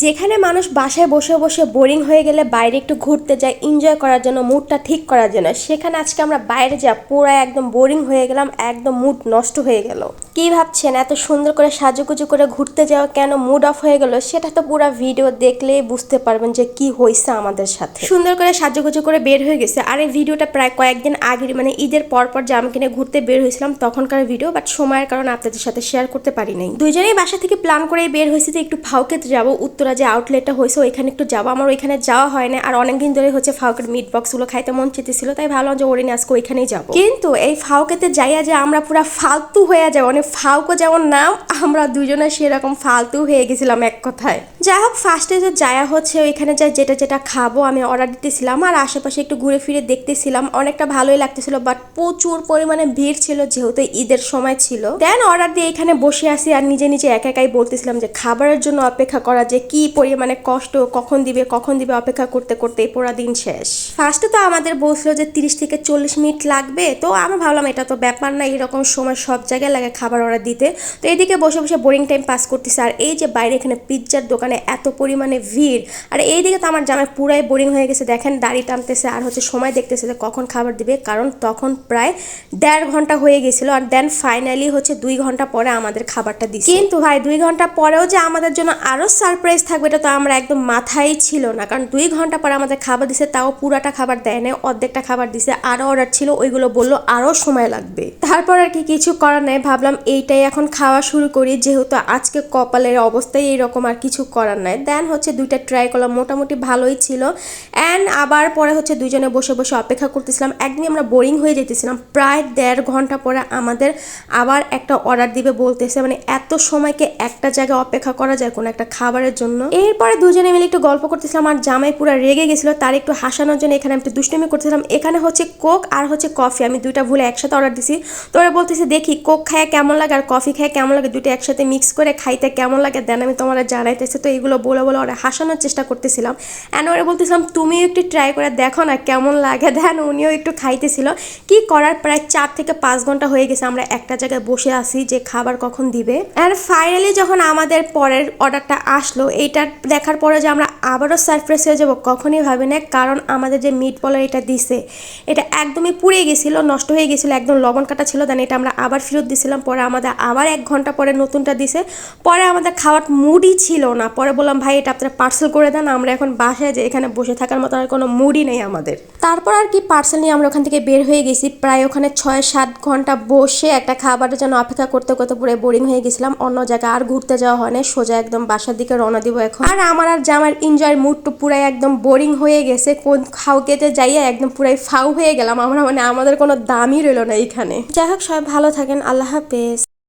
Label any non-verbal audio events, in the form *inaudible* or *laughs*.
যেখানে মানুষ বাসায় বসে বসে বোরিং হয়ে গেলে বাইরে একটু ঘুরতে যায় এনজয় করার জন্য মুডটা ঠিক করার জন্য। সেখানে আজকে আমরা বাইরে যা, পুরো একদম বোরিং হয়ে গেলাম, একদম মুড নষ্ট হয়ে গেল। কি ভাবছেন? এত সুন্দর করে সাজুগুজু করে ঘুরতে যাওয়া কেন মুড অফ হয়ে গেল? সেটা তো পুরো ভিডিও দেখলেই বুঝতে পারবেন যে কি হয়েছে আমাদের সাথে। সুন্দর করে সাজুগুজু করে বের হয়ে গেছে। আর এই ভিডিওটা প্রায় কয়েকদিন আগে মানে ঈদের পর পর জাম কিনে ঘুরতে বের হয়েছিলাম তখনকার ভিডিও বাট সময়ের কারণে আপনাদের সাথে শেয়ার করতে পারি নাই। দুইজনেই বাসা থেকে প্ল্যান করে বের হয়েছে যে একটু ফাউকেতে যাব। উত্তরা যে আউটলেটটা হয়েছে, ওইখানে একটু যাব। আমার ওইখানে যাওয়া হয় না আর অনেকদিন ধরে হচ্ছে ফাউকের মিট বক্সগুলো খাইতে মন চেতেছিল তাই ভাবলাম যে ওরে নিয়ে আজকে ওইখানেই যাব। কিন্তু এই ফাউকেতে যাইয়া যে আমরা পুরা ফালতু হয়ে যাব মানে ফাউকো যেমন নাম, আমরা দুজনে সেরকম ফালতু হয়ে গেছিলাম এক কথায়। যাই হোক ফার্স্টে যে যায়া হচ্ছে, ওইখানে যাই যেটা যেটা খাব আমি অর্ডার দিতেছিলাম, আর আশেপাশে একটু ঘুরে ফিরে দেখতেছিলাম। অনেকটা ভালোই লাগতেছিল বাট প্রচুর পরিমাণে ভিড় ছিল, যেহেতু ঈদের সময় ছিল। দেন অর্ডার দিয়ে এখানে বসে আসি, আর নিজে নিজে একা একাই বলতেছিলাম যে খাবারের জন্য অপেক্ষা করা, যে কি পরিমাণে কষ্ট, কখন দিবে কখন দিবে অপেক্ষা করতে করতে পুরা দিন শেষ। ফার্স্টে তো আমাদের বলছিল যে তিরিশ থেকে চল্লিশ মিনিট লাগবে, তো আমি ভাবলাম এটা তো ব্যাপার না, এরকম সময় সব জায়গায় লাগে খাবার অর্ডার দিতে। তো এইদিকে বসে বসে বোরিং টাইম পাস করতেছে। আর এই যে বাইরে এখানে পিৎজার দোকানে এত পরিমাণে ভিড়। আর এইদিকে তো আমার জামাই পুরাই বোরিং হয়ে গেছে। দেখেন দাড়ি টানতেছে আর হচ্ছে সময় দেখতেছে যে কখন খাবার দিবে। কারণ তখন প্রায় দেড় ঘণ্টা হয়ে গেছিল আর দেন ফাইনালি হচ্ছে দুই ঘণ্টা পরে আমাদের খাবারটা দিচ্ছে কিন্তু ভাই, দুই ঘণ্টা পরেও যে আমাদের জন্য আরও সারপ্রাইজ থাকবে এটা তো আমরা একদম মাথায় ছিল না। কারণ দুই ঘণ্টা পরে আমাদের খাবার দিছে, তাও পুরাটা খাবার দেয় না অর্ধেকটা খাবার দিছে আরও অর্ডার ছিল, ওইগুলো বলল আরও সময় লাগবে। তারপর আর কি কিছু করার নেই, ভাবলাম এইটাই এখন খাওয়া শুরু করি, যেহেতু আজকে কপালের অবস্থায় এইরকম আর কিছু করার নাই। দেন হচ্ছে দুইটা ট্রাই করলাম, মোটামুটি ভালোই ছিল। অ্যান্ড আবার পরে হচ্ছে দুজনে বসে বসে অপেক্ষা করতেছিলাম। একদিন আমরা বোরিং হয়ে যেতেছিলাম। প্রায় দেড় ঘণ্টা পরে আমাদের আবার একটা অর্ডার দিবে বলতেছে মানে এত সময়কে একটা জায়গায় অপেক্ষা করা যায় কোনো একটা খাবারের জন্য? এরপরে দুজনে মিলে একটু গল্প করতেছিলাম, আর জামাই পুরো রেগে গেছিল, তার একটু হাসানোর জন্য এখানে আমি একটু দুষ্টুমি করতেছিলাম। এখানে হচ্ছে কোক আর হচ্ছে কফি, আমি দুইটা ভুলে একসাথে অর্ডার দিছি। তো ওরা বলতেছে, দেখি, কোক খায় কেমন লাগে আর কফি খায় কেমন লাগে? দুটো একসাথে মিক্স করে খাইতে কেমন লাগে? দেন আমি তোমার জানাইতেছি। তো এইগুলো বলে বলে ওরা হাসানোর চেষ্টা করতেছিলাম। অ্যান্ড ওরা বলতেছিলাম, তুমিও একটু ট্রাই করে দেখো না কেমন লাগে? *laughs* দেন উনিও একটু খাইতেছিল। কি করার? প্রায় চার থেকে পাঁচ ঘণ্টা হয়ে গেছে আমরা একটা জায়গায় বসে আছি যে খাবার কখন দিবে। অ্যান্ড ফাইনালি যখন আমাদের পরের অর্ডারটা আসলো, এইটা দেখার পরে যে আমরা আবারও সারপ্রাইজ হয়ে যাব, কখনই ভাবে না কারণ আমাদের যে মিট বলার এটা দিছে, এটা একদমই পুড়ে গেছিল, নষ্ট হয়ে গেছিল, একদম লবণ কাটা ছিল, দেন এটা আমরা আবার ফেরত দিছিলাম পরে আমাদের আবার এক ঘণ্টা পরে নতুনটা দিছে। পরে আমাদের খাওয়ার মুডই ছিল না। পরে বললাম, ভাই, এটা আপনারা পার্সেল করে দেন, আমরা এখন বাসায় যে এখানে বসে থাকার মতো আর কোনো মুডই নেই আমাদের। তারপর আর কি পার্সেল নিয়ে আমরা ওখান থেকে বের হয়ে গেছি। প্রায় ওখানে ছয় সাত ঘণ্টা বসে একটা খাবারের জন্য অপেক্ষা করতে করতে পুরো বোরিং হয়ে গেছিলাম। অন্য জায়গায় আর ঘুরতে যাওয়া হয় না সোজা একদম বাসার দিকে রওনা দিব এখন। আর আমার আর জামার এনজয়ের মুডটা পুরাই একদম বোরিং হয়ে গেছে। কোন খাওকেতে যাইয়া একদম পুরাই ফাউ হয়ে গেলাম। আমরা মানে আমাদের কোনো দামই রইল না এইখানে যাই হোক, সবাই ভালো থাকেন। আল্লাহ হাফেজ।